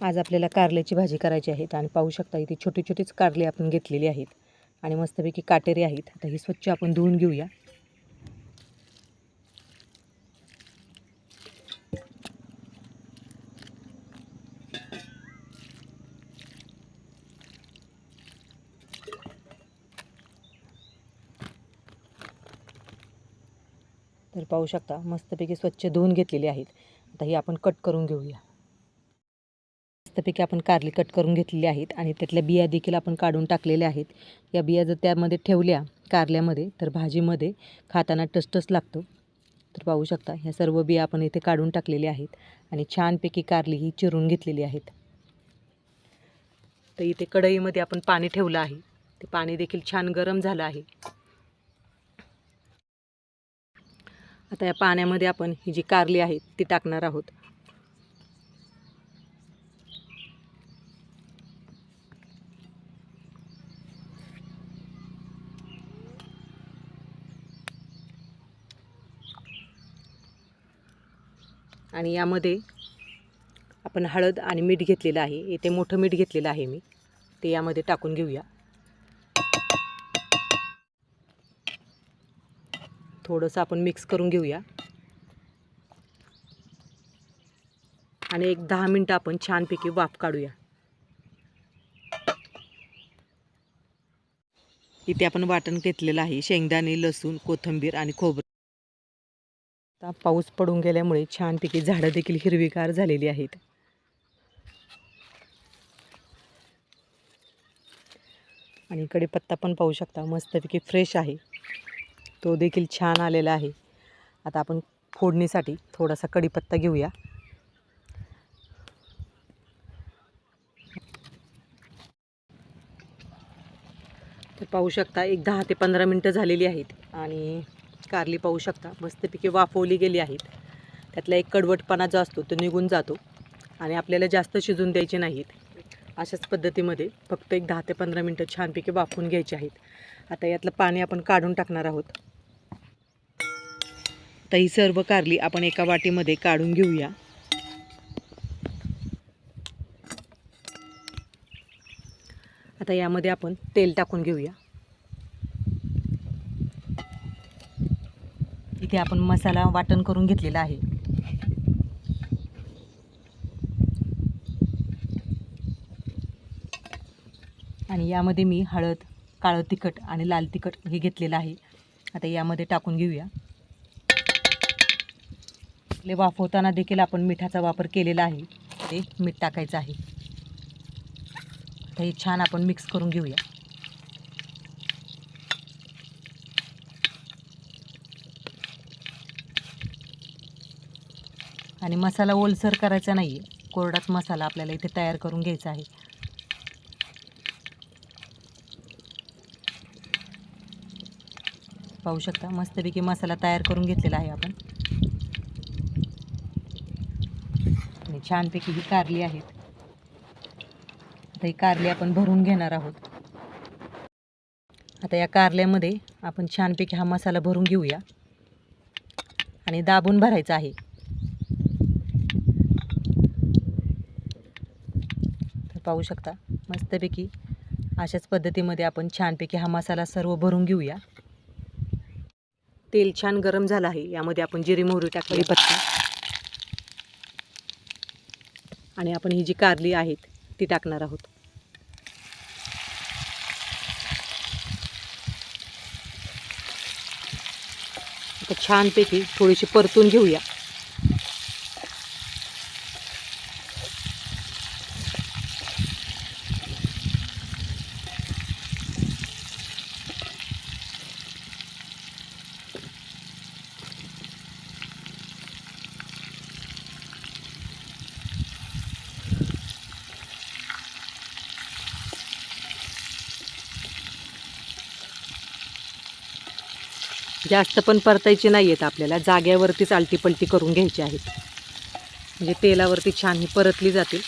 आज आपल्याला कारल्याची भाजी करायची आहे आणि पाहू शकता इथे छोटी छोटीच कारले आपण घेतलेली आहेत. आणि मस्तपैकी काटेरी आहेत. आता ही स्वच्छ आपण धुवून घेऊया. तर पाहू शकता मस्तपैकी स्वच्छ धुवून घेतलेली आहेत. आता ही आपण कट करून घेऊया. मस्तपैकी आपण कारली कट करून घेतलेली आहेत आणि त्यातल्या बिया देखील आपण काढून टाकलेल्या आहेत. या बिया जर त्यामध्ये ठेवल्या कारल्यामध्ये तर भाजीमध्ये खाताना टसटस लागतो. तर पाहू शकता ह्या सर्व बिया आपण इथे काढून टाकलेल्या आहेत आणि छानपैकी कारली ही चिरून घेतलेली आहेत. तर इथे कढईमध्ये आपण पाणी ठेवलं आहे. ते पाणी देखील छान गरम झालं आहे. आता या पाण्यामध्ये आपण ही जी कारली आहे ती टाकणार आहोत. आणि यामध्ये आपण हळद आणि मीठ घेतलेलं आहे. इथे मोठं मीठ घेतलेलं आहे मी. ते यामध्ये टाकून घेऊया. थोडंसं आपण मिक्स करून घेऊया. आणि एक दहा मिनटं आपण छानपैकी वाफ काढूया. इथे आपण वाटण घेतलेलं आहे. शेंगदाणे लसूण कोथिंबीर आणि खोबरं. आता पाऊस पडून गेल्यामुळे छानपैकी झाडं देखील हिरवीगार झालेली आहेत. आणि कढीपत्ता पण पाहू शकता मस्तपैकी फ्रेश आहे. तो देखील छान आलेला आहे. आता आपण फोडणीसाठी थोडासा कढीपत्ता घेऊया. तर पाहू शकता एक दहा ते पंधरा मिनटं झालेली आहेत आणि कारली पाहू शकता. मस्तपैकी वाफवली गेली आहेत. त्यातला एक कडवटपणा जो असतो तो निघून जातो आणि आपल्याला जास्त शिजून द्यायचे नाहीत. अशाच पद्धतीमध्ये फक्त एक दहा ते पंधरा मिनटं छानपैकी वाफवून घ्यायचे आहेत. आता यातलं पाणी आपण काढून टाकणार आहोत. तर ही सर्व कारली आपण एका वाटीमध्ये काढून घेऊया. आता यामध्ये आपण तेल टाकून घेऊया. इथे आपण मसाला वाटण करून घेतलेला आहे. आणि यामध्ये मी हळद काळं तिखट आणि लाल तिखट हे घेतलेलं आहे. आता यामध्ये टाकून घेऊया. ले वाफवताना देखील आपण मिठाचा वापर केलेला आहे. ते मीठ टाकायचं आहे. आता हे छान आपण मिक्स करून घेऊया. आणि मसाला ओलसर करायचा नाही आहे कोरडाच मसाला आपल्याला इथे तयार करून घ्यायचा आहे. पाहू शकता मस्तपैकी मसाला तयार करून घेतलेला आहे आपण. आणि छानपैकी ही कारली आहेत. आता ही कारली आपण भरून घेणार आहोत. आता या कारल्यामध्ये आपण छानपैकी हा मसाला भरून घेऊया. आणि दाबून भरायचा आहे. पाहू शकता. मस्तपैकी अशाच पद्धतीमध्ये आपण छानपैकी हा मसाला सर्व भरून घेऊया. तेल छान गरम झालं आहे. यामध्ये आपण जिरी मोहरी टाकली. पत्ता. आणि आपण ही जी कारली आहेत ती टाकणार आहोत. आता छानपैकी थोडीशी परतून घेऊया. जास्त पण परतायची नाही आहेत आपल्याला. जाग्यावरतीच आलटीपलटी करून घ्यायची आहेत. म्हणजे तेलावरती छान ही परतली जातील.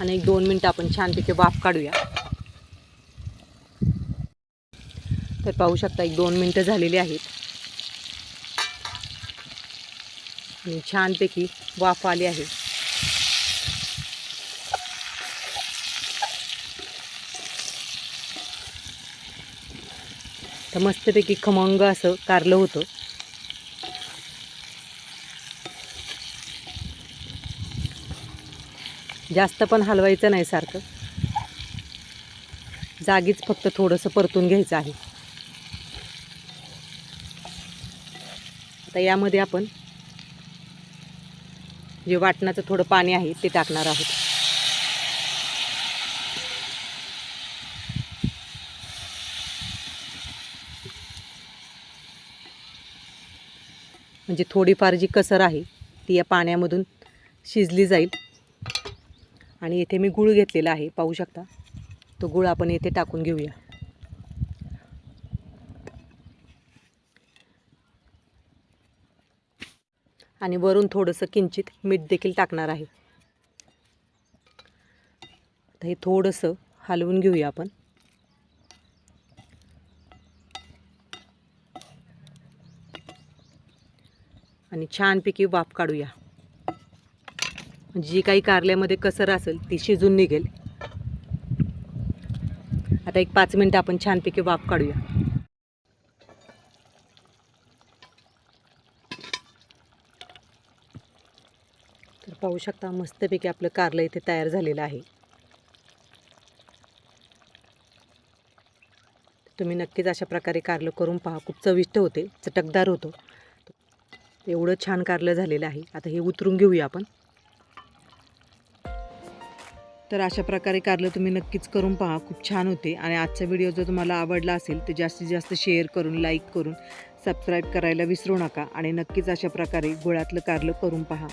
आणि एक दोन मिनटं आपण छानपैकी वाफ काढूया. तर पाहू शकता एक दोन मिनटं झालेली आहेत. छानपैकी वाफ आली आहे. तर मस्तपैकी खमंग असं कारलं होतं. जास्त पण हलवायचं नाही सारखं. जागीच फक्त थोडंसं परतून घ्यायचं आहे. आता यामध्ये आपण जे वाटणाचं थोडं पाणी आहे ते टाकणार आहोत. म्हणजे थोडीफार जी कसर आहे ती या पाण्यामधून शिजली जाईल. आणि येथे मी गूळ घेतलेला आहे पाहू शकता. तो गूळ आपण येथे टाकून घेऊया. आणि वरून थोडंसं किंचित मीठ देखील टाकणार आहे. आता हे थोडंसं हलवून घेऊया आपण. आणि छानपैकी वाफ काढूया. जी काही कारल्यामध्ये कसर असेल ती शिजून निघेल. आता एक पाच मिनटं आपण छानपैकी वाफ काढूया. पाहू शकता मस्तपैकी आपलं कारलं इथे तयार झालेलं आहे. तुम्ही नक्कीच अशा प्रकारे कारलं करून पहा. खूप चविष्ट होते चटकदार होतो. एवढं छान कारलं झालेलं आहे. आता हे उतरून घेऊया आपण. तर अशा प्रकारे कारलं तुम्ही नक्कीच करून पहा. खूप छान होते. आणि आजचा व्हिडिओ जर तुम्हाला आवडला असेल तर जास्तीत जास्त शेअर करून लाईक करून सबस्क्राईब करायला विसरू नका. आणि नक्कीच अशा प्रकारे गुळातलं कारलं करून पहा.